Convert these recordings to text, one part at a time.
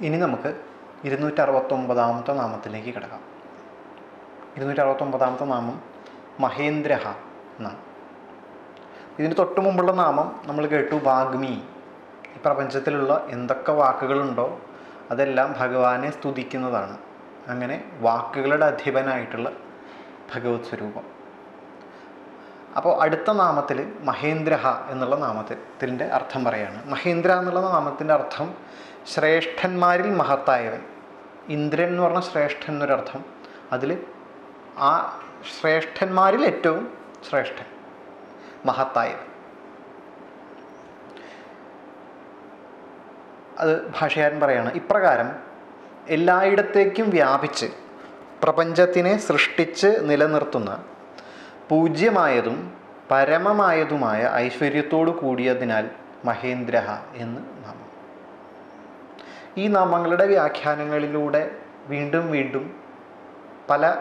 ഇനി നമുക്ക് ഇരുന്നൂറ്ററുപത്തൊമ്പതാമത്തെ നാമത്തിലേക്ക് കിടക്കാം. ഇരുന്നൂറ്ററുപത്തൊമ്പതാമത്തെ നാമം മഹേന്ദ്രഹ എന്നാണ്. ഇതിന് തൊട്ട് മുമ്പുള്ള നാമം നമ്മൾ കേട്ടു വാഗ്മി. ഈ പ്രപഞ്ചത്തിലുള്ള എന്തൊക്കെ വാക്കുകളുണ്ടോ അതെല്ലാം ഭഗവാനെ സ്തുതിക്കുന്നതാണ്. അങ്ങനെ വാക്കുകളുടെ അധിപനായിട്ടുള്ള ഭഗവത് സ്വരൂപം. അപ്പോൾ അടുത്ത നാമത്തിൽ മഹേന്ദ്രഹ എന്നുള്ള നാമത്തിന്റെ അർത്ഥം പറയാണ് മഹേന്ദ്ര എന്നുള്ള നാമത്തിന്റെ അർത്ഥം ശ്രേഷ്ഠന്മാരിൽ മഹത്തായവൻ. ഇന്ദ്രൻ എന്ന് പറഞ്ഞ ശ്രേഷ്ഠൻ എന്നൊരർത്ഥം അതിൽ ആ ശ്രേഷ്ഠന്മാരിൽ ഏറ്റവും ശ്രേഷ്ഠൻ മഹത്തായവൻ. അത് ഭാഷകാരൻ പറയാണ് ഇപ്രകാരം എല്ലായിടത്തേക്കും വ്യാപിച്ച് പ്രപഞ്ചത്തിനെ സൃഷ്ടിച്ച് നിലനിർത്തുന്ന പൂജ്യമായതും പരമമായതുമായ ഐശ്വര്യത്തോടു കൂടിയതിനാൽ മഹേന്ദ്രഹ എന്ന് നാമം. ഈ നാമങ്ങളുടെ വ്യാഖ്യാനങ്ങളിലൂടെ വീണ്ടും വീണ്ടും പല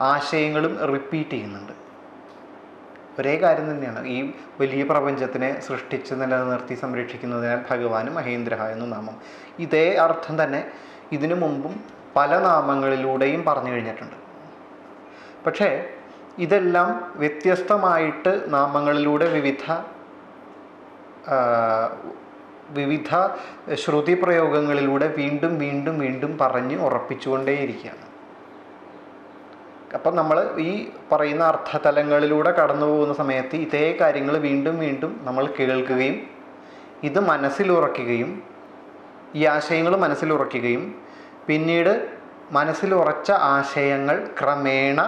ആശയങ്ങളും റിപ്പീറ്റ് ചെയ്യുന്നുണ്ട്. ഒരേ കാര്യം തന്നെയാണ്. ഈ വലിയ പ്രപഞ്ചത്തിനെ സൃഷ്ടിച്ച് നിലനിർത്തി സംരക്ഷിക്കുന്നതിനാൽ ഭഗവാന് മഹേന്ദ്ര എന്ന നാമം. ഇതേ അർത്ഥം തന്നെ ഇതിനു മുമ്പും പല നാമങ്ങളിലൂടെയും പറഞ്ഞു കഴിഞ്ഞിട്ടുണ്ട്. പക്ഷേ ഇതെല്ലാം വ്യത്യസ്തമായിട്ട് നാമങ്ങളിലൂടെ വിവിധ വിവിധ ശ്രുതി പ്രയോഗങ്ങളിലൂടെ വീണ്ടും വീണ്ടും വീണ്ടും പറഞ്ഞ് ഉറപ്പിച്ചുകൊണ്ടേയിരിക്കുകയാണ്. അപ്പം നമ്മൾ ഈ പറയുന്ന അർത്ഥതലങ്ങളിലൂടെ കടന്നു പോകുന്ന സമയത്ത് ഇതേ കാര്യങ്ങൾ വീണ്ടും വീണ്ടും നമ്മൾ കേൾക്കുകയും ഇത് മനസ്സിലുറക്കുകയും ഈ ആശയങ്ങൾ മനസ്സിലുറക്കുകയും പിന്നീട് മനസ്സിലുറച്ച ആശയങ്ങൾ ക്രമേണ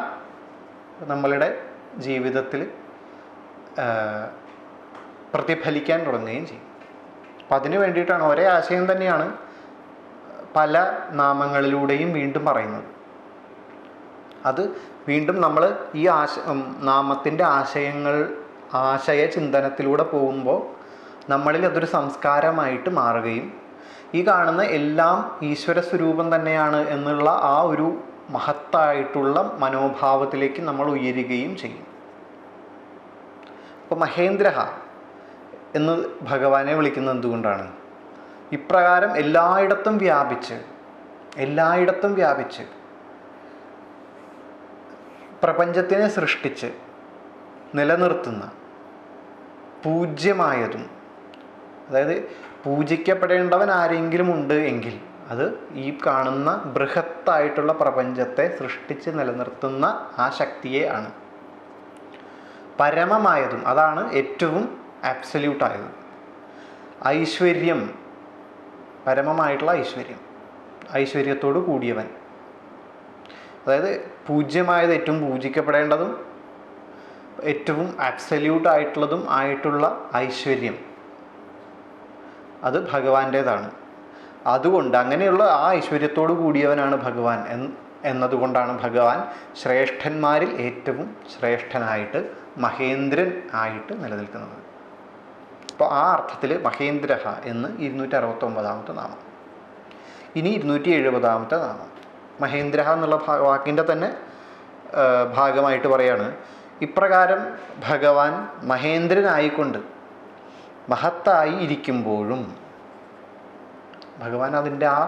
നമ്മളുടെ ജീവിതത്തിൽ പ്രതിഫലിക്കാൻ തുടങ്ങുകയും ചെയ്യും. അപ്പം അതിന് വേണ്ടിയിട്ടാണ് ഒരേ ആശയം തന്നെയാണ് പല നാമങ്ങളിലൂടെയും വീണ്ടും പറയുന്നത്. അത് വീണ്ടും നമ്മൾ ഈ ആശ നാമത്തിന്റെ ആശയങ്ങൾ ആശയ ചിന്തനത്തിലൂടെ പോകുമ്പോൾ നമ്മളിൽ അതൊരു സംസ്കാരമായിട്ട് മാറുകയും ഈ കാണുന്ന എല്ലാം ഈശ്വര സ്വരൂപം തന്നെയാണ് എന്നുള്ള ആ ഒരു മഹത്തായിട്ടുള്ള മനോഭാവത്തിലേക്ക് നമ്മൾ ഉയരുകയും ചെയ്യും. അപ്പോൾ മഹേന്ദ്ര എന്ന് ഭഗവാനെ വിളിക്കുന്നത് എന്തുകൊണ്ടാണ്? ഇപ്രകാരം എല്ലായിടത്തും വ്യാപിച്ച് എല്ലായിടത്തും വ്യാപിച്ച് പ്രപഞ്ചത്തിനെ സൃഷ്ടിച്ച് നിലനിർത്തുന്ന പൂജ്യമായതും അതായത് പൂജിക്കപ്പെടേണ്ടവൻ ആരെങ്കിലും ഉണ്ട് എങ്കിൽ അത് ഈ കാണുന്ന ബൃഹത്തായിട്ടുള്ള പ്രപഞ്ചത്തെ സൃഷ്ടിച്ച് നിലനിർത്തുന്ന ആ ശക്തിയെ ആണ്. പരമമായതും അതാണ് ഏറ്റവും ആബ്സല്യൂട്ട് ആയത്. ഐശ്വര്യം പരമമായിട്ടുള്ള ഐശ്വര്യം ഐശ്വര്യത്തോട് കൂടിയവൻ. അതായത് പൂജ്യമായത് ഏറ്റവും പൂജിക്കപ്പെടേണ്ടതും ഏറ്റവും ആബ്സല്യൂട്ട് ആയിട്ടുള്ളതും ആയിട്ടുള്ള ഐശ്വര്യം. അത് ഭഗവാന്റേതാണ്. അതുകൊണ്ട് അങ്ങനെയുള്ള ആ ഐശ്വര്യത്തോടു കൂടിയവനാണ് ഭഗവാൻ എന്നതുകൊണ്ടാണ് ഭഗവാൻ ശ്രേഷ്ഠന്മാരിൽ ഏറ്റവും ശ്രേഷ്ഠനായിട്ട് മഹേന്ദ്രൻ ആയിട്ട് നിലനിൽക്കുന്നത്. അപ്പോൾ ആ അർത്ഥത്തിൽ മഹേന്ദ്ര എന്ന് ഇരുന്നൂറ്റി അറുപത്തൊമ്പതാമത്തെ നാമം. ഇനി ഇരുന്നൂറ്റി എഴുപതാമത്തെ നാമം. മഹേന്ദ്ര എന്നുള്ള വാക്കിന്റെ തന്നെ ഭാഗമായിട്ട് പറയാണ് ഇപ്രകാരം ഭഗവാൻ മഹേന്ദ്രനായിക്കൊണ്ട് മഹത്തായി ഇരിക്കുമ്പോഴും ഭഗവാൻ അതിന്റെ ആ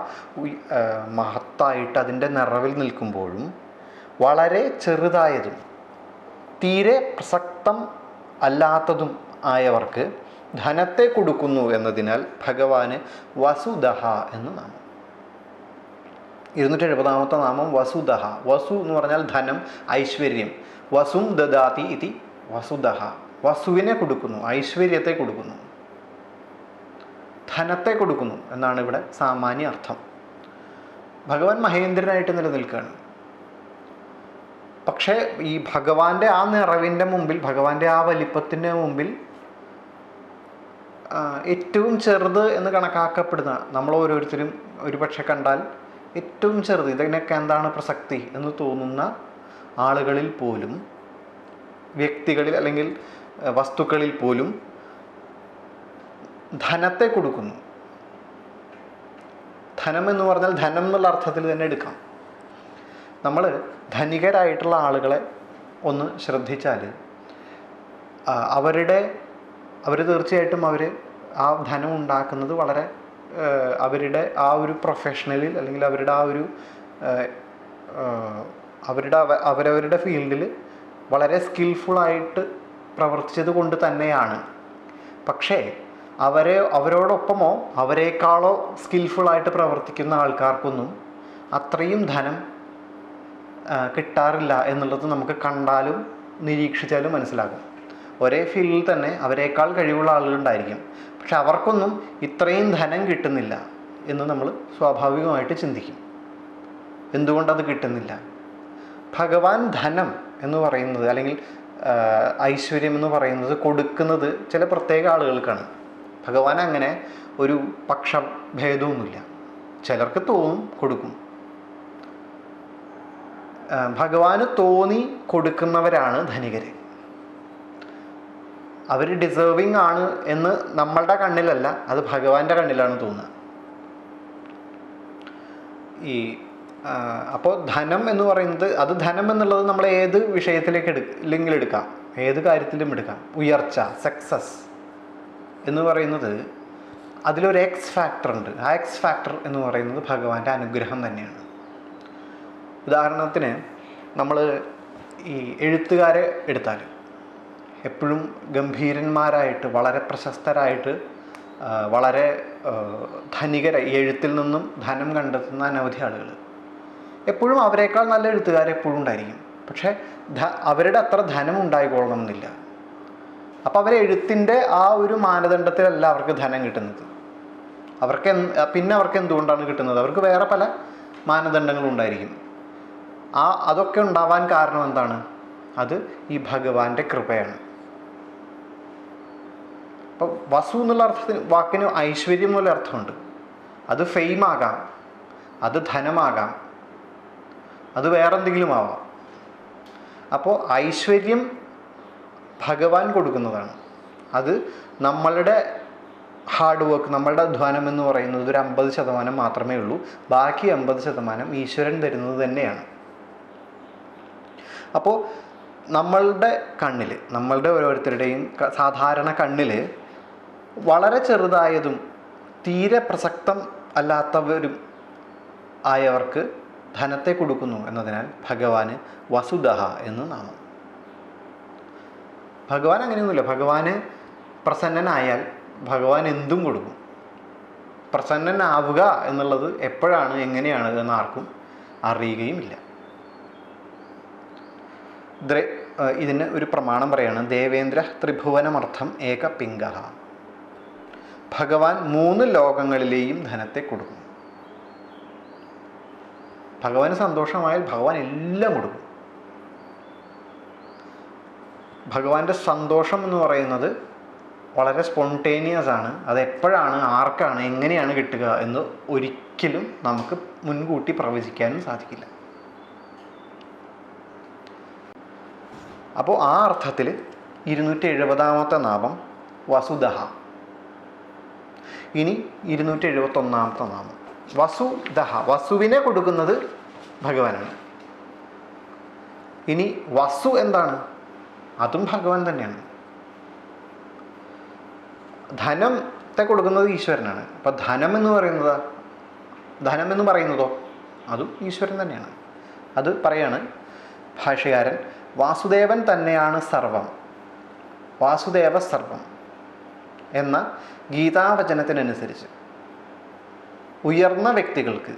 മഹത്തായിട്ട് അതിന്റെ നിറവിൽ നിൽക്കുമ്പോഴും വളരെ ചെറുതായതും തീരെ പ്രസക്തം അല്ലാത്തതും ആയവർക്ക് ധനത്തെ കൊടുക്കുന്നു എന്നതിനാൽ ഭഗവാന് വസുദഹ എന്ന് നാമം. ഇരുന്നൂറ്റി എഴുപതാമത്തെ നാമം വസുദഹ വസു എന്ന് പറഞ്ഞാൽ ധനം ഐശ്വര്യം. വസും ദദാതി ഇതി വസുദഹ വസുവിനെ കൊടുക്കുന്നു ഐശ്വര്യത്തെ കൊടുക്കുന്നു. ധനത്തെ കൊടുക്കുന്നു എന്നാണ് ഇവിടെ സാമാന്യ അർത്ഥം. ഭഗവാൻ മഹേന്ദ്രനായിട്ട് നിലനിൽക്കുകയാണ്. പക്ഷേ ഈ ഭഗവാന്റെ ആ നിറവിന്റെ മുമ്പിൽ ഭഗവാന്റെ ആ വലിപ്പത്തിന്റെ മുമ്പിൽ ഏറ്റവും ചെറുത് എന്ന് കണക്കാക്കപ്പെടുന്ന നമ്മൾ ഓരോരുത്തരും ഒരുപക്ഷെ കണ്ടാൽ ഏറ്റവും ചെറുത് ഇതിനൊക്കെ എന്താണ് പ്രസക്തി എന്ന് തോന്നുന്ന ആളുകളിൽ പോലും വ്യക്തികളിൽ അല്ലെങ്കിൽ വസ്തുക്കളിൽ പോലും ധനത്തെ കൊടുക്കുന്നു. ധനം എന്ന് പറഞ്ഞാൽ ധനം എന്നുള്ള അർത്ഥത്തിൽ തന്നെ എടുക്കാം. നമ്മൾ ധനികരായിട്ടുള്ള ആളുകളെ ഒന്ന് ശ്രദ്ധിച്ചാൽ അവരുടെ അവർ തീർച്ചയായിട്ടും അവർ ആ ധനം ഉണ്ടാക്കുന്നത് വളരെ അവരുടെ ആ ഒരു പ്രൊഫഷണലിൽ അല്ലെങ്കിൽ അവരുടെ ആ ഒരു അവരുടെ അവരവരുടെ ഫീൽഡിൽ വളരെ സ്കിൽഫുള്ളായിട്ട് പ്രവർത്തിച്ചത് കൊണ്ട് തന്നെയാണ്. പക്ഷേ അവരെ അവരോടൊപ്പമോ അവരെക്കാളോ സ്കിൽഫുള്ളായിട്ട് പ്രവർത്തിക്കുന്ന ആൾക്കാർക്കൊന്നും അത്രയും ധനം കിട്ടാറില്ല എന്നുള്ളത് നമുക്ക് കണ്ടാലും നിരീക്ഷിച്ചാലും മനസ്സിലാകും. ഒരേ ഫീൽഡിൽ തന്നെ അവരെക്കാൾ കഴിവുള്ള ആളുകളുണ്ടായിരിക്കും. പക്ഷെ അവർക്കൊന്നും ഇത്രയും ധനം കിട്ടുന്നില്ല എന്ന് നമ്മൾ സ്വാഭാവികമായിട്ട് ചിന്തിക്കും. എന്തുകൊണ്ടത് കിട്ടുന്നില്ല? ഭഗവാൻ ധനം എന്ന് പറയുന്നത് അല്ലെങ്കിൽ ഐശ്വര്യം എന്ന് പറയുന്നത് കൊടുക്കുന്നത് ചില പ്രത്യേക ആളുകൾക്കാണ്. ഭഗവാൻ അങ്ങനെ ഒരു പക്ഷഭേദവുമില്ല ചിലർക്ക് തോന്നും കൊടുക്കും. ഭഗവാന് തോന്നി കൊടുക്കുന്നവരാണ് ധനികർ അവർ ഡിസേർവിങ് ആണ് എന്ന് നമ്മളുടെ കണ്ണിലല്ല അത് ഭഗവാന്റെ കണ്ണിലാണ് തോന്നുക. ഈ അപ്പോൾ ധനം എന്ന് പറയുന്നത് അത് ധനം എന്നുള്ളത് നമ്മൾ ഏത് വിഷയത്തിലേക്ക് എടുക്ക ഇല്ലെങ്കിൽ എടുക്കാം? ഏത് കാര്യത്തിലും എടുക്കാം? ഉയർച്ച സക്സസ് എന്ന് പറയുന്നത് അതിലൊരു എക്സ് ഫാക്ടർ ഉണ്ട്. ആ എക്സ് ഫാക്ടർ എന്ന് പറയുന്നത് ഭഗവാന്റെ അനുഗ്രഹം തന്നെയാണ്. ഉദാഹരണത്തിന് നമ്മൾ ഈ എഴുത്തുകാരെ എടുത്താൽ എപ്പോഴും ഗംഭീരന്മാരായിട്ട് വളരെ പ്രശസ്തരായിട്ട് വളരെ ധനികര ഈ എഴുത്തിൽ നിന്നും ധനം കണ്ടെത്തുന്ന അനവധി ആളുകൾ എപ്പോഴും അവരെക്കാൾ നല്ല എഴുത്തുകാർ എപ്പോഴും ഉണ്ടായിരിക്കും. പക്ഷേ അവരുടെ അത്ര ധനം ഉണ്ടായിക്കൊള്ളണമെന്നില്ല അപ്പോൾ അവരെ എഴുത്തിന്റെ ആ ഒരു മാനദണ്ഡത്തിലല്ല അവർക്ക് ധനം കിട്ടുന്നത്. അവർക്ക് പിന്നെ അവർക്ക് എന്തുകൊണ്ടാണ് കിട്ടുന്നത്? അവർക്ക് വേറെ പല മാനദണ്ഡങ്ങളും ഉണ്ടായിരിക്കും. ആ അതൊക്കെ ഉണ്ടാവാൻ കാരണം എന്താണ്? അത് ഈ ഭഗവാന്റെ കൃപയാണ്. അപ്പോൾ വസു എന്നുള്ള അർത്ഥത്തിന് വാക്കിന് ഐശ്വര്യം എന്നുള്ള അർത്ഥമുണ്ട്. അത് ഫെയിം ആകാം. അത് ധനമാകാം. അത് വേറെന്തെങ്കിലും ആവാം. അപ്പോൾ ഐശ്വര്യം ഭഗവാൻ കൊടുക്കുന്നതാണ്. അത് നമ്മളുടെ ഹാർഡ് വർക്ക് നമ്മളുടെ അധ്വാനം എന്ന് പറയുന്നത് ഒരു അമ്പത് ശതമാനം മാത്രമേ ഉള്ളൂ. ബാക്കി അമ്പത് ശതമാനം ഈശ്വരൻ തരുന്നത് തന്നെയാണ്. അപ്പോൾ നമ്മളുടെ കണ്ണിൽ നമ്മളുടെ ഓരോരുത്തരുടെയും സാധാരണ കണ്ണിൽ വളരെ ചെറുതായതും തീരെ പ്രസക്തം അല്ലാത്തവരും ആയവർക്ക് ധനത്തെ കൊടുക്കുന്നു എന്നതിനാൽ ഭഗവാന് വസുദഹ എന്ന് നാമം. ഭഗവാൻ അങ്ങനെയൊന്നുമില്ല. ഭഗവാന് പ്രസന്നനായാൽ ഭഗവാൻ എന്തും കൊടുക്കും. പ്രസന്നനാവുക എന്നുള്ളത് എപ്പോഴാണ് എങ്ങനെയാണ് എന്ന് ആർക്കും അറിയുകയുമില്ല. ഇതിന് ഒരു പ്രമാണം പറയാണ്. ദേവേന്ദ്ര ത്രിഭുവനമർത്ഥം ഏക പിംഗ ഭഗവാൻ മൂന്ന് ലോകങ്ങളിലെയും ധനത്തെ കൊടുക്കും. ഭഗവാന് സന്തോഷമായാൽ ഭഗവാൻ എല്ലാം കൊടുക്കും. ഭഗവാന്റെ സന്തോഷം എന്ന് പറയുന്നത് വളരെ സ്പോണ്ടേനിയസ് ആണ്. അത് എപ്പോഴാണ് ആർക്കാണ് എങ്ങനെയാണ് കിട്ടുക എന്ന് ഒരിക്കലും നമുക്ക് മുൻകൂട്ടി പ്രവചിക്കാനും സാധിക്കില്ല. അപ്പോൾ ആ അർത്ഥത്തിൽ ഇരുന്നൂറ്റി എഴുപതാമത്തെ നാമം വസുദഹ ഇനി ഇരുന്നൂറ്റി എഴുപത്തൊന്നാമത്തെ നാമം വസുദഹ വസുവിനെ കൊടുക്കുന്നത് ഭഗവാനാണ്. ഇനി വസു എന്താണ്? അതും ഭഗവാൻ തന്നെയാണ്. ധനം ധനത്തെ കൊടുക്കുന്നത് ഈശ്വരനാണ്. അപ്പം ധനം എന്ന് പറയുന്നത് ധനം എന്ന് പറയുന്നതോ അതും ഈശ്വരൻ തന്നെയാണ്. അത് പറയാണ് ഭാഷകാരൻ വാസുദേവൻ തന്നെയാണ് സർവം. വാസുദേവ സർവം എന്ന ഗീതാവചനത്തിനനുസരിച്ച്. ഉയർന്ന വ്യക്തികൾക്ക്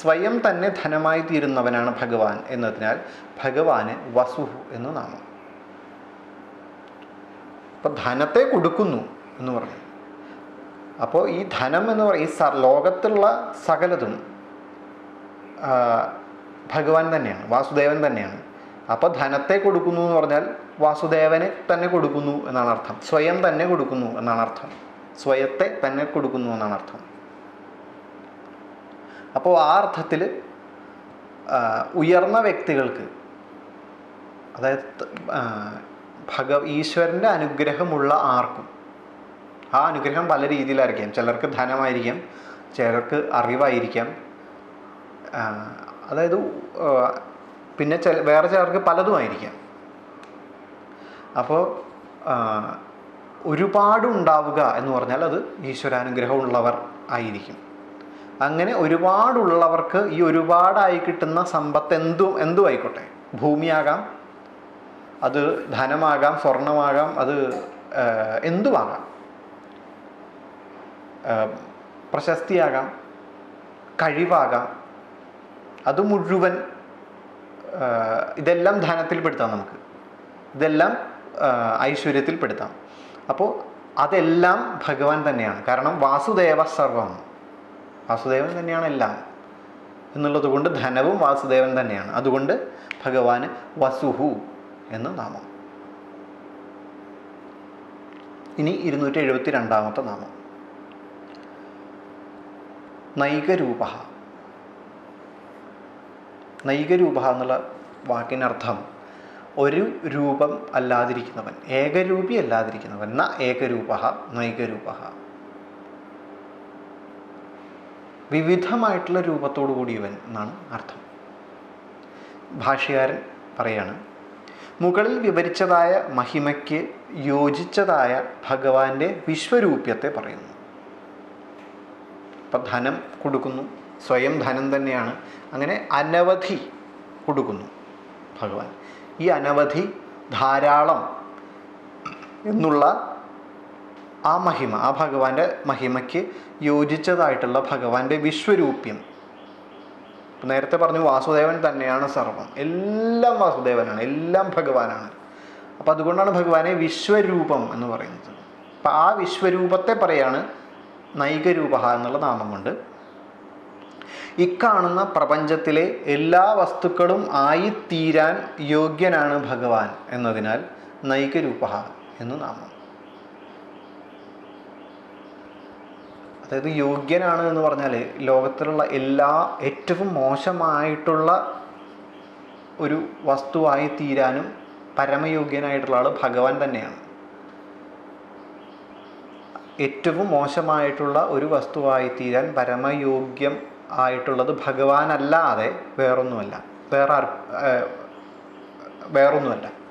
സ്വയം തന്നെ ധനമായി തീരുന്നവനാണ് ഭഗവാൻ എന്നതിനാൽ ഭഗവാന് വസുഹു എന്ന് നാമം. അപ്പോൾ ധനത്തെ കൊടുക്കുന്നു എന്ന് പറഞ്ഞു. അപ്പോൾ ഈ ധനം എന്ന് പറയും ഈ സ ലോകത്തുള്ള സകലതും ഭഗവാൻ തന്നെയാണ് വാസുദേവൻ തന്നെയാണ്. അപ്പോൾ ധനത്തെ കൊടുക്കുന്നു എന്ന് പറഞ്ഞാൽ വാസുദേവനെ തന്നെ കൊടുക്കുന്നു എന്നാണ് അർത്ഥം. സ്വയം തന്നെ കൊടുക്കുന്നു എന്നാണ് അർത്ഥം. സ്വയത്തെ തന്നെ കൊടുക്കുന്നു എന്നാണ് അർത്ഥം. അപ്പോൾ ആ അർത്ഥത്തിൽ ഉയർന്ന വ്യക്തികൾക്ക് അതായത് ഭഗ ഈശ്വരന്റെ അനുഗ്രഹമുള്ള ആർക്കും. ആ അനുഗ്രഹം പല രീതിയിലായിരിക്കാം. ചിലർക്ക് ധനമായിരിക്കാം ചിലർക്ക് അറിവായിരിക്കാം. അതായത് പിന്നെ ചില വേറെ ചിലർക്ക് പലതുമായിരിക്കാം. അപ്പോൾ ഒരുപാട് ഉണ്ടാവുക എന്ന് പറഞ്ഞാൽ അത് ഈശ്വരാനുഗ്രഹം ഉള്ളവർ ആയിരിക്കും. അങ്ങനെ ഒരുപാടുള്ളവർക്ക് ഈ ഒരുപാടായി കിട്ടുന്ന സമ്പത്ത് എന്തും എന്തും ആയിക്കോട്ടെ ഭൂമിയാകാം അത് ധനമാകാം സ്വർണമാകാം അത് എന്തുമാകാം പ്രശസ്തിയാകാം കഴിവാകാം. അത് മുഴുവൻ ഇതെല്ലാം ധനത്തിൽ പെടുത്താം നമുക്ക്. ഇതെല്ലാം ഐശ്വര്യത്തിൽപ്പെടുത്താം. ഐശ്വര്യത്തിൽ പെടുത്താം അപ്പോൾ അതെല്ലാം ഭഗവാൻ തന്നെയാണ്. കാരണം വാസുദേവ സർവം. വാസുദേവൻ തന്നെയാണ് എല്ലാം. എന്നുള്ളത് കൊണ്ട് ധനവും വാസുദേവൻ തന്നെയാണ്. അതുകൊണ്ട് ഭഗവാന് വസുഹു. എന്ന് നാമം. ഇനി ഇരുന്നൂറ്റി എഴുപത്തി രണ്ടാമത്തെ നാമം. നൈകരൂപ. നൈകരൂപ എന്നുള്ള വാക്കിനർത്ഥം ഒരു രൂപം അല്ലാതിരിക്കുന്നവൻ ഏകരൂപി അല്ലാതിരിക്കുന്നവൻ. ന ഏകരൂപ നൈകരൂപ. വിവിധമായിട്ടുള്ള രൂപത്തോടു കൂടിയവൻ എന്നാണ് അർത്ഥം. ഭാഷകാരൻ പറയാണ് മുകളിൽ വിവരിച്ചതായ മഹിമയ്ക്ക് യോജിച്ചതായ ഭഗവാന്റെ വിശ്വരൂപ്യത്തെ പറയുന്നു. അപ്പം ധനം കൊടുക്കുന്നു സ്വയം ധനം തന്നെയാണ്. അങ്ങനെ അനവധി കൊടുക്കുന്നു ഭഗവാൻ. ഈ അനവധി ധാരാളം എന്നുള്ള ആ മഹിമ ആ ഭഗവാന്റെ മഹിമയ്ക്ക് യോജിച്ചതായിട്ടുള്ള ഭഗവാന്റെ വിശ്വരൂപ്യം ഇപ്പം നേരത്തെ പറഞ്ഞു വാസുദേവൻ തന്നെയാണ് സർവം. എല്ലാം വാസുദേവനാണ് എല്ലാം ഭഗവാനാണ്. അപ്പം അതുകൊണ്ടാണ് ഭഗവാനെ വിശ്വരൂപം എന്ന് പറയുന്നത്. അപ്പം ആ വിശ്വരൂപത്തെ പറയാണ് നൈകരൂപ എന്നുള്ള നാമം കൊണ്ട്. ഇക്കാണുന്ന പ്രപഞ്ചത്തിലെ എല്ലാ വസ്തുക്കളും ആയിത്തീരാൻ യോഗ്യനാണ് ഭഗവാൻ എന്നതിനാൽ നൈകരൂപ എന്ന് നാമം. അതായത് യോഗ്യനാണ് എന്ന് പറഞ്ഞാൽ ലോകത്തിലുള്ള എല്ലാ ഏറ്റവും മോശമായിട്ടുള്ള ഒരു വസ്തുവായി തീരാനും പരമയോഗ്യനായിട്ടുള്ള ആൾ ഭഗവാൻ തന്നെയാണ്. ഏറ്റവും മോശമായിട്ടുള്ള ഒരു വസ്തുവായി തീരാൻ പരമയോഗ്യം ആയിട്ടുള്ളത് ഭഗവാനല്ലാതെ വേറൊന്നുമല്ല. വേറെ വേറൊന്നുമല്ല.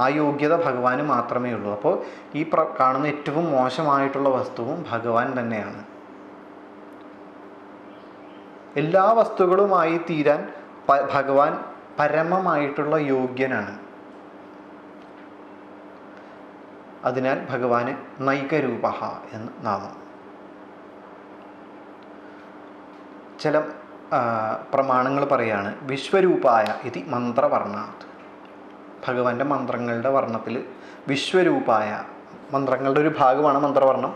ആ യോഗ്യത ഭഗവാന് മാത്രമേ ഉള്ളൂ. അപ്പോൾ ഈ പ്ര കാണുന്ന ഏറ്റവും മോശമായിട്ടുള്ള വസ്തുവും ഭഗവാൻ തന്നെയാണ്. എല്ലാ വസ്തുക്കളുമായി തീരാൻ ഭഗവാൻ പരമമായിട്ടുള്ള യോഗ്യനാണ്. അതിനാൽ ഭഗവാന് നൈകരൂപ എന്ന് നാമം. ചില പ്രമാണങ്ങൾ പറയാണ് വിശ്വരൂപായ ഇതി മന്ത്രവർണാത്. ഭഗവാന്റെ മന്ത്രങ്ങളുടെ വർണത്തിൽ വിശ്വരൂപായ മന്ത്രങ്ങളുടെ ഒരു ഭാഗമാണ് മന്ത്രവർണം.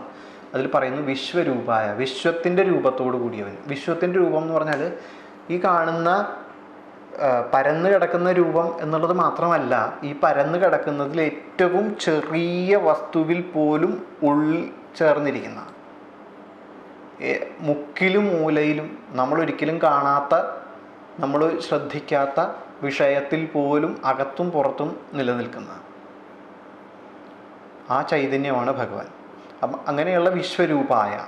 അതിൽ പറയുന്നു വിശ്വരൂപായ വിശ്വത്തിന്റെ രൂപത്തോടു കൂടിയവൻ. വിശ്വത്തിന്റെ രൂപം എന്ന് പറഞ്ഞാൽ ഈ കാണുന്ന പരന്നു കിടക്കുന്ന രൂപം എന്നുള്ളത് മാത്രമല്ല ഈ പരന്ന് കിടക്കുന്നതിൽ ഏറ്റവും ചെറിയ വസ്തുവിൽ പോലും ഉള്ളിൽ ചേർന്നിരിക്കുന്ന മുക്കിലും മൂലയിലും നമ്മൾ ഒരിക്കലും കാണാത്ത നമ്മൾ ശ്രദ്ധിക്കാത്ത വിഷയത്തിൽ പോലും അകത്തും പുറത്തും നിലനിൽക്കുന്ന ആ ചൈതന്യമാണ് ഭഗവാൻ. അപ്പം അങ്ങനെയുള്ള വിശ്വരൂപായ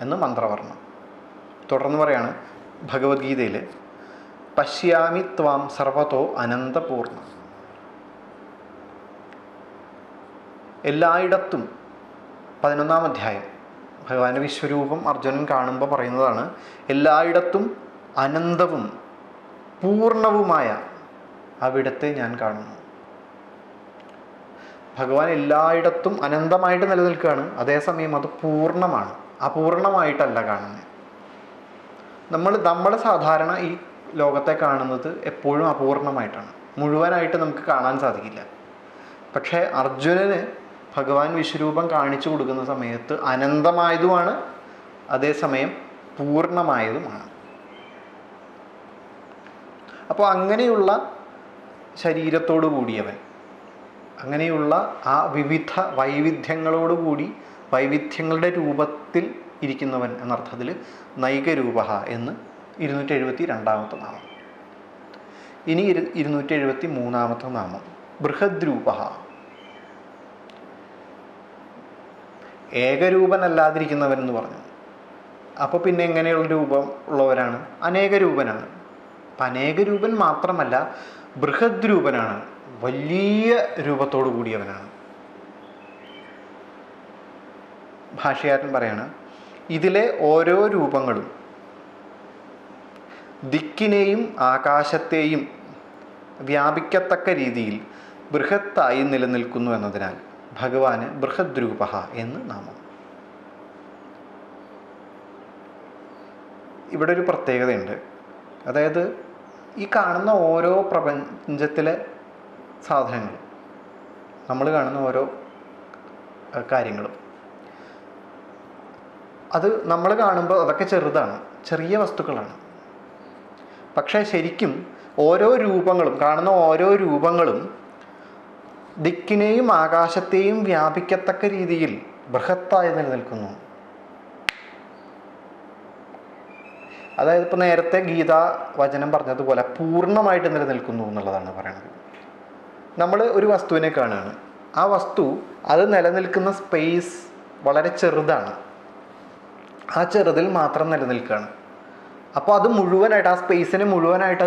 എന്ന് മന്ത്രവർണം തുടർന്ന് പറയാണ് ഭഗവത്ഗീതയിൽ പശ്യാമി ത്വാം സർവതോ അനന്തപൂർണം എല്ലായിടത്തും പതിനൊന്നാം അധ്യായം. ഭഗവാന്റെ വിശ്വരൂപം അർജുനൻ കാണുമ്പോൾ പറയുന്നതാണ് എല്ലായിടത്തും അനന്തവും പൂർണവുമായ അവിടത്തെ ഞാൻ കാണുന്നു. ഭഗവാൻ എല്ലായിടത്തും അനന്തമായിട്ട് നിലനിൽക്കുകയാണ്. അതേസമയം അത് പൂർണമാണ് അപൂർണമായിട്ടല്ല കാണുന്നത്. നമ്മൾ നമ്മൾ സാധാരണ ഈ ലോകത്തെ കാണുന്നത് എപ്പോഴും അപൂർണമായിട്ടാണ്. മുഴുവനായിട്ട് നമുക്ക് കാണാൻ സാധിക്കില്ല. പക്ഷേ അർജുനന് ഭഗവാൻ വിശ്വരൂപം കാണിച്ചു കൊടുക്കുന്ന സമയത്ത് അനന്തമായതുമാണ്. അതേസമയം പൂർണമായതുമാണ് അപ്പോൾ അങ്ങനെയുള്ള ശരീരത്തോടു കൂടിയവൻ അങ്ങനെയുള്ള ആ വിവിധ വൈവിധ്യങ്ങളോടുകൂടി വൈവിധ്യങ്ങളുടെ രൂപത്തിൽ ഇരിക്കുന്നവൻ എന്നർത്ഥത്തിൽ നൈകരൂപ എന്ന് ഇരുന്നൂറ്റി എഴുപത്തി രണ്ടാമത്തെ നാമം. ഇനി ഇരു ഇരുന്നൂറ്റി എഴുപത്തി മൂന്നാമത്തെ നാമം ബൃഹദ്രൂപ ഏകരൂപനല്ലാതിരിക്കുന്നവൻ എന്ന് പറഞ്ഞു. അപ്പോൾ പിന്നെ എങ്ങനെയുള്ള രൂപം ഉള്ളവരാണ്? അനേക രൂപനാണ് അപ്പം അനേക രൂപൻ മാത്രമല്ല ബൃഹദ് രൂപനാണ് വലിയ രൂപത്തോടു കൂടിയവനാണ്. ഭാഷകാരൻ പറയാണ് ഇതിലെ ഓരോ രൂപങ്ങളും ദിക്കിനെയും ആകാശത്തെയും വ്യാപിക്കത്തക്ക രീതിയിൽ ബൃഹത്തായി നിലനിൽക്കുന്നു എന്നതിനാൽ ഭഗവാന് ബൃഹദ്രൂപ എന്ന് നാമം. ഇവിടെ ഒരു പ്രത്യേകതയുണ്ട്. അതായത് ഈ കാണുന്ന ഓരോ പ്രപഞ്ചത്തിലെ സാധനങ്ങൾ നമ്മൾ കാണുന്ന ഓരോ കാര്യങ്ങളും. അത് നമ്മൾ കാണുമ്പോൾ അതൊക്കെ ചെറുതാണ് ചെറിയ വസ്തുക്കളാണ്. പക്ഷേ ശരിക്കും ഓരോ രൂപങ്ങളും കാണുന്ന ഓരോ രൂപങ്ങളും ദിക്കിനെയും ആകാശത്തെയും വ്യാപിക്കത്തക്ക രീതിയിൽ ബൃഹത്തായി നിലനിൽക്കുന്നു. അതായത് ഇപ്പോൾ നേരത്തെ ഗീത വചനം പറഞ്ഞതുപോലെ പൂർണമായിട്ട് നിലനിൽക്കുന്നു എന്നുള്ളതാണ് പറയുന്നത് നമ്മൾ ഒരു വസ്തുവിനെ കാണുകയാണ്. ആ വസ്തു അത് നിലനിൽക്കുന്ന സ്പേസ് വളരെ ചെറുതാണ്. ആ ചെറുതിൽ മാത്രം നിലനിൽക്കുകയാണ്. അപ്പോൾ അത് മുഴുവനായിട്ട് ആ സ്പേസിനെ മുഴുവനായിട്ട്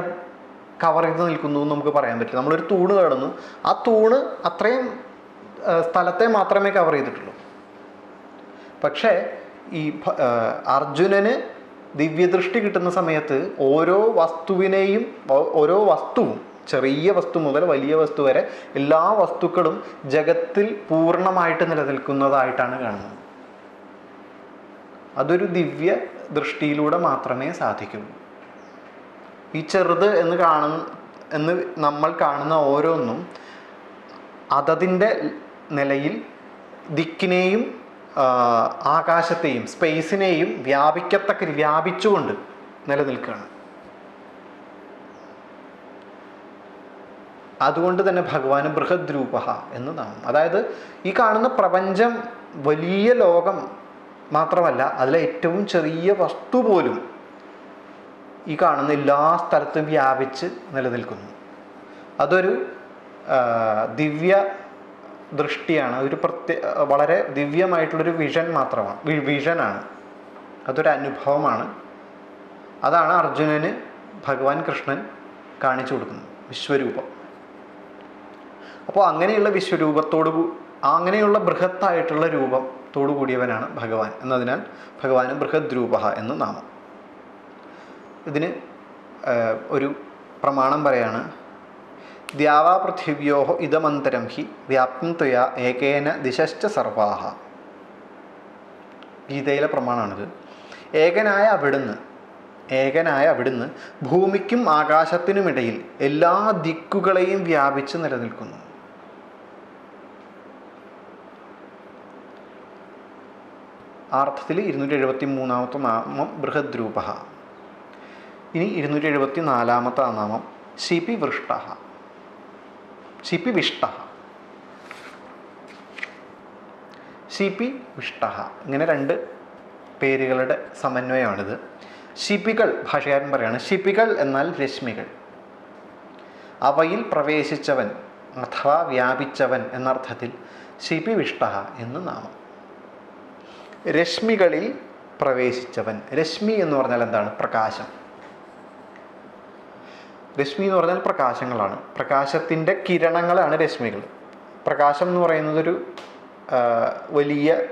കവർ ചെയ്ത് നിൽക്കുന്നു എന്ന് നമുക്ക് പറയാൻ പറ്റില്ല നമ്മളൊരു തൂണ് കാണുന്നു. ആ തൂണ് അത്രയും സ്ഥലത്തെ മാത്രമേ കവർ ചെയ്തിട്ടുള്ളൂ. പക്ഷേ ഈ അർജുനന് ദിവ്യദൃഷ്ടി കിട്ടുന്ന സമയത്ത് ഓരോ വസ്തുവിനെയും ഓരോ വസ്തുവും ചെറിയ വസ്തു മുതൽ വലിയ വസ്തു വരെ എല്ലാ വസ്തുക്കളും ജഗത്തിൽ പൂർണമായിട്ട് നിലനിൽക്കുന്നതായിട്ടാണ് കാണുന്നത്. അതൊരു ദിവ്യ ദൃഷ്ടിയിലൂടെ മാത്രമേ സാധിക്കുള്ളൂ ഈ ചെറുത് എന്ന് കാണുന്ന എന്ന് നമ്മൾ കാണുന്ന ഓരോന്നും അതതിന്റെ നിലയിൽ ദിക്കിനെയും ആകാശത്തെയും സ്പേസിനെയും വ്യാപിക്കത്തക്ക വ്യാപിച്ചുകൊണ്ട് നിലനിൽക്കുകയാണ്. അതുകൊണ്ട് തന്നെ ഭഗവാന് ബൃഹദ്രൂപ എന്ന് നാം അതായത് ഈ കാണുന്ന പ്രപഞ്ചം വലിയ ലോകം മാത്രമല്ല അതിലെ ഏറ്റവും ചെറിയ വസ്തു പോലും ഈ കാണുന്ന എല്ലാ സ്ഥലത്തും വ്യാപിച്ച് നിലനിൽക്കുന്നു. അതൊരു ദിവ്യ ദൃഷ്ടിയാണ്. ഒരു പ്രത്യേക വളരെ ദിവ്യമായിട്ടുള്ളൊരു വിഷൻ മാത്രമാണ്. വിഷനാണ് അതൊരു അനുഭവമാണ്. അതാണ് അർജുനന് ഭഗവാൻ കൃഷ്ണൻ കാണിച്ചു കൊടുക്കുന്നത്. വിശ്വരൂപം. അപ്പോൾ അങ്ങനെയുള്ള വിശ്വരൂപത്തോട് അങ്ങനെയുള്ള ബൃഹത്തായിട്ടുള്ള രൂപത്തോടു കൂടിയവനാണ് ഭഗവാൻ. എന്നതിനാൽ ഭഗവാന് ബൃഹദ്രൂപ എന്ന് നാമം. ഇതിന് ഒരു പ്രമാണം പറയാണ്. ദ്യാവാ പൃഥിവ്യോ ഇതമന്തരം ഹി വ്യാപ്തം ത്വയാ ഏകേന ദിശശ്ച സർവാഹ. ഗീതയിലെ പ്രമാണമാണിത്. ഏകനായ അവിടുന്ന് ഏകനായ അവിടുന്ന് ഭൂമിക്കും ആകാശത്തിനുമിടയിൽ എല്ലാ ദിക്കുകളെയും വ്യാപിച്ച് നിലനിൽക്കുന്നു. ആർത്ഥത്തിൽ ഇരുന്നൂറ്റി എഴുപത്തി മൂന്നാമത്തെ നാമം ബൃഹദ്രൂപ. ഇനി ഇരുന്നൂറ്റി എഴുപത്തി നാലാമത്തെ നാമം ശിപി വൃഷ്ട ശിപി വിഷ്ട സി പി വിഷ്ട ഇങ്ങനെ രണ്ട് പേരുകളുടെ സമന്വയമാണിത്. ശിപികൾ ഭാഷകാരൻ പറയാണ് ശിപികൾ എന്നാൽ രശ്മികൾ. അവയിൽ പ്രവേശിച്ചവൻ അഥവാ വ്യാപിച്ചവൻ എന്നർത്ഥത്തിൽ ശിപി വിഷ്ട എന്ന് നാമം. രശ്മികളിൽ പ്രവേശിച്ചവൻ. രശ്മി എന്ന് പറഞ്ഞാൽ എന്താണ്? പ്രകാശം. രശ്മി എന്ന് പറഞ്ഞാൽ പ്രകാശങ്ങളാണ്. പ്രകാശത്തിന്റെ കിരണങ്ങളാണ് രശ്മികൾ. പ്രകാശം എന്ന് പറയുന്നതൊരു വലിയ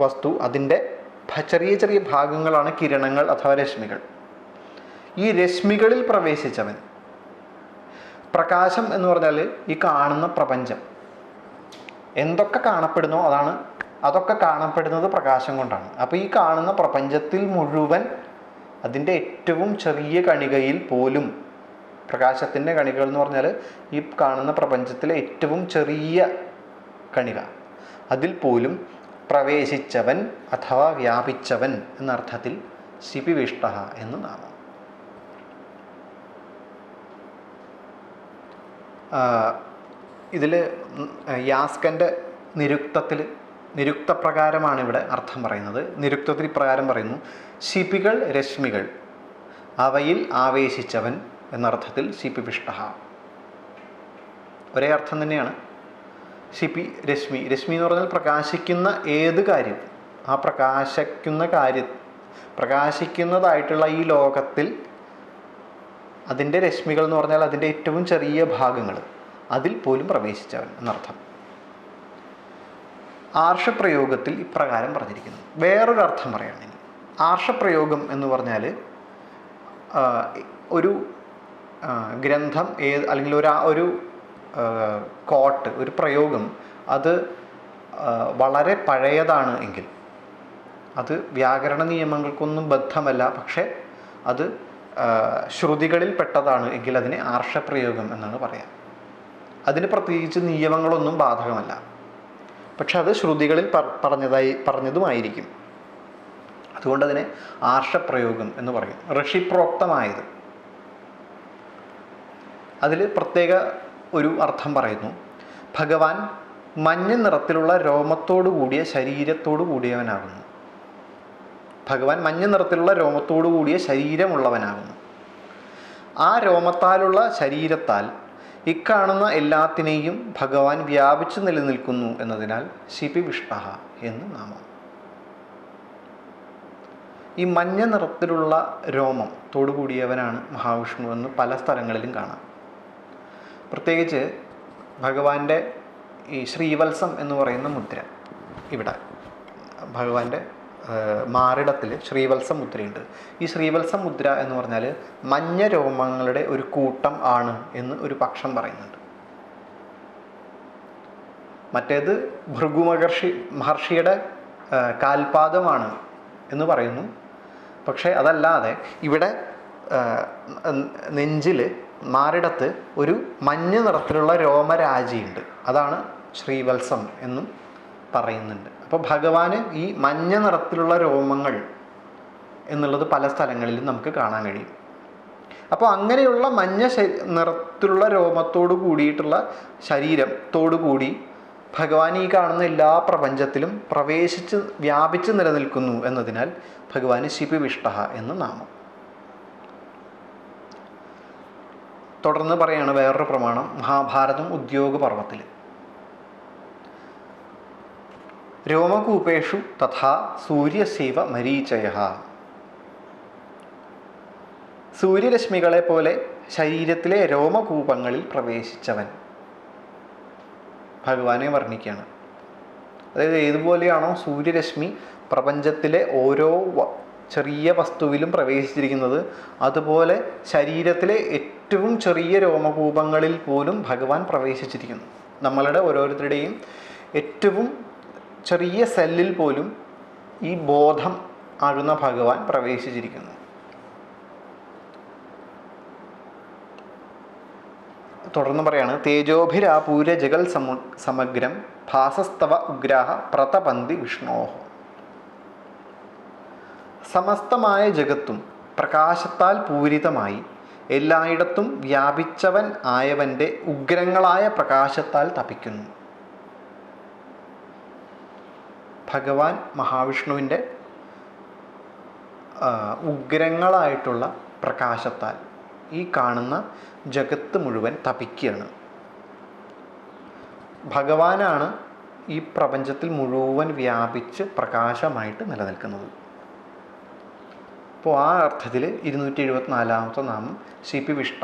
വസ്തു. അതിന്റെ ചെറിയ ചെറിയ ഭാഗങ്ങളാണ് കിരണങ്ങൾ അഥവാ രശ്മികൾ. ഈ രശ്മികളിൽ പ്രവേശിച്ചവൻ പ്രകാശം എന്ന് പറഞ്ഞാൽ ഈ കാണുന്ന പ്രപഞ്ചം. എന്തൊക്കെ കാണപ്പെടുന്നോ അതാണ് അതൊക്കെ കാണപ്പെടുന്നത് പ്രകാശം കൊണ്ടാണ്. അപ്പോൾ ഈ കാണുന്ന പ്രപഞ്ചത്തിൽ മുഴുവൻ അതിന്റെ ഏറ്റവും ചെറിയ കണികയിൽ പോലും പ്രകാശത്തിന്റെ കണികകൾ എന്ന് പറഞ്ഞാൽ ഈ കാണുന്ന പ്രപഞ്ചത്തിലെ ഏറ്റവും ചെറിയ കണിക. അതിൽ പോലും പ്രവേശിച്ചവൻ അഥവാ വ്യാപിച്ചവൻ എന്നർത്ഥത്തിൽ ശിപിവിഷ്ട എന്ന് നാമം. ഇതിൽ യാസ്കന്റെ നിരുക്തത്തിൽ നിരുക്തപ്രകാരമാണ് ഇവിടെ അർത്ഥം പറയുന്നത്. നിരുക്തത്തിൽ ഇപ്രകാരം പറയുന്നു ശിപികൾ രശ്മികൾ അവയിൽ ആവേശിച്ചവൻ എന്നർത്ഥത്തിൽ സി പി പിഷ്ട ഒരേ അർത്ഥം തന്നെയാണ്. C P Rashmi. രശ്മി എന്ന് പറഞ്ഞാൽ പ്രകാശിക്കുന്ന ഏത് കാര്യം? ആ പ്രകാശിക്കുന്ന കാര്യം പ്രകാശിക്കുന്നതായിട്ടുള്ള ഈ ലോകത്തിൽ അതിന്റെ രശ്മികൾ എന്ന് പറഞ്ഞാൽ അതിന്റെ ഏറ്റവും ചെറിയ ഭാഗങ്ങൾ. അതിൽ പോലും പ്രവേശിച്ചവൻ എന്നർത്ഥം. ആർഷപ്രയോഗത്തിൽ ഇപ്രകാരം പറഞ്ഞിരിക്കുന്നു. വേറൊരു അർത്ഥം പറയുകയാണെങ്കിൽ ആർഷപ്രയോഗം എന്ന് പറഞ്ഞാൽ ഒരു ഗ്രന്ഥം ഏത് അല്ലെങ്കിൽ ഒരു ഒരു കോട്ട് ഒരു പ്രയോഗം അത് വളരെ പഴയതാണ് എങ്കിൽ അത് വ്യാകരണ നിയമങ്ങൾക്കൊന്നും ബദ്ധമല്ല പക്ഷേ അത് ശ്രുതികളിൽ പെട്ടതാണ് എങ്കിൽ അതിനെ ആർഷപ്രയോഗം എന്നാണ് പറയാം. അതിന് പ്രത്യേകിച്ച് നിയമങ്ങളൊന്നും ബാധകമല്ല. പക്ഷെ അത് ശ്രുതികളിൽ പറഞ്ഞതായി പറഞ്ഞതുമായിരിക്കും. അതുകൊണ്ട് അതിനെ ആർഷപ്രയോഗം എന്ന് പറയും ഋഷിപ്രോക്തമായത്. അതിൽ പ്രത്യേക ഒരു അർത്ഥം പറയുന്നു. ഭഗവാൻ മഞ്ഞ നിറത്തിലുള്ള രോമത്തോടു കൂടിയ ശരീരത്തോടു കൂടിയവനാകുന്നു. ഭഗവാൻ മഞ്ഞ നിറത്തിലുള്ള രോമത്തോടു കൂടിയ ശരീരമുള്ളവനാകുന്നു. ആ രോമത്താലുള്ള ശരീരത്താൽ ഇക്കാണുന്ന എല്ലാത്തിനെയും ഭഗവാൻ വ്യാപിച്ചു നിലനിൽക്കുന്നു എന്നതിനാൽ ശിപി വിഷ്ണ എന്ന് നാമം. ഈ മഞ്ഞ നിറത്തിലുള്ള രോമം തോടുകൂടിയവനാണ് മഹാവിഷ്ണു എന്ന് പല സ്ഥലങ്ങളിലും കാണാം. പ്രത്യേകിച്ച് ഭഗവാന്റെ ഈ ശ്രീവത്സം എന്ന് പറയുന്ന മുദ്ര. ഇവിടെ ഭഗവാന്റെ മാറിടത്തിൽ ശ്രീവത്സം മുദ്രയുണ്ട്. ഈ ശ്രീവത്സം മുദ്ര എന്ന് പറഞ്ഞാൽ മഞ്ഞ രോമങ്ങളുടെ ഒരു കൂട്ടം ആണ് എന്ന് ഒരു പക്ഷം പറയുന്നുണ്ട്. മറ്റേത് ഭൃഗുമഹർഷി മഹർഷിയുടെ കാൽപാദമാണ് എന്ന് പറയുന്നു. പക്ഷേ അതല്ലാതെ ഇവിടെ നെഞ്ചിൽ മാറിടത്ത് ഒരു മഞ്ഞ നിറത്തിലുള്ള രോമരാജിയുണ്ട്. അതാണ് ശ്രീവത്സം എന്നും പറയുന്നുണ്ട്. അപ്പോൾ ഭഗവാൻ ഈ മഞ്ഞ നിറത്തിലുള്ള രോമങ്ങൾ എന്നുള്ളത് പല സ്ഥലങ്ങളിലും നമുക്ക് കാണാൻ കഴിയും. അപ്പോൾ അങ്ങനെയുള്ള മഞ്ഞ നിറത്തിലുള്ള രോമത്തോട് കൂടിയിട്ടുള്ള ശരീരത്തോടു കൂടി ഭഗവാൻ ഈ കാണുന്ന എല്ലാ പ്രപഞ്ചത്തിലും പ്രവേശിച്ച് വ്യാപിച്ച് നിലനിൽക്കുന്നു എന്നതിനാൽ ഭഗവാൻ ശിപിവിഷ്ട എന്ന് നാമം. തുടർന്ന് പറയാണ് വേറൊരു പ്രമാണം മഹാഭാരതം ഉദ്യോഗ പർവത്തിൽ രോമകൂപേഷു തഥാ സൂര്യശൈവ മരീചയ. സൂര്യരശ്മികളെ പോലെ ശരീരത്തിലെ രോമകൂപങ്ങളിൽ പ്രവേശിച്ചവൻ. ഭഗവാനെ വർണിക്കുകയാണ്. അതായത് ഏതുപോലെയാണോ സൂര്യരശ്മി പ്രപഞ്ചത്തിലെ ഓരോ ചെറിയ വസ്തുവിലും പ്രവേശിച്ചിരിക്കുന്നത്. അതുപോലെ ശരീരത്തിലെ ഏറ്റവും ചെറിയ രോമകൂപങ്ങളിൽ പോലും ഭഗവാൻ പ്രവേശിച്ചിരിക്കുന്നു. നമ്മളുടെ ഓരോരുത്തരുടെയും ഏറ്റവും ചെറിയ സെല്ലിൽ പോലും ഈ ബോധം ആകുന്ന ഭഗവാൻ പ്രവേശിച്ചിരിക്കുന്നു. തുടർന്ന് പറയാണ് തേജോഭിരാപൂര ജഗൽ സമു സമഗ്രം ഭാസസ്തവ ഉഗ്രാഹ പ്രതപന്തി വിഷ്ണോഹ. സമസ്തമായ ജഗത്തും പ്രകാശത്താൽ പൂരിതമായി. എല്ലായിടത്തും വ്യാപിച്ചവൻ ആയവന്റെ ഉഗ്രങ്ങളായ പ്രകാശത്താൽ തപിക്കുന്നു. ഭഗവാൻ മഹാവിഷ്ണുവിന്റെ ഉഗ്രങ്ങളായിട്ടുള്ള പ്രകാശത്താൽ ഈ കാണുന്ന ജഗത്ത് മുഴുവൻ തപിക്കുകയാണ്. ഭഗവാനാണ് ഈ പ്രപഞ്ചത്തിൽ മുഴുവൻ വ്യാപിച്ച് പ്രകാശമായിട്ട് നിലനിൽക്കുന്നത്. അപ്പോൾ ആ അർത്ഥത്തിൽ ഇരുന്നൂറ്റി എഴുപത്തിനാലാമത്തെ നാമം സി പി വിഷ്ട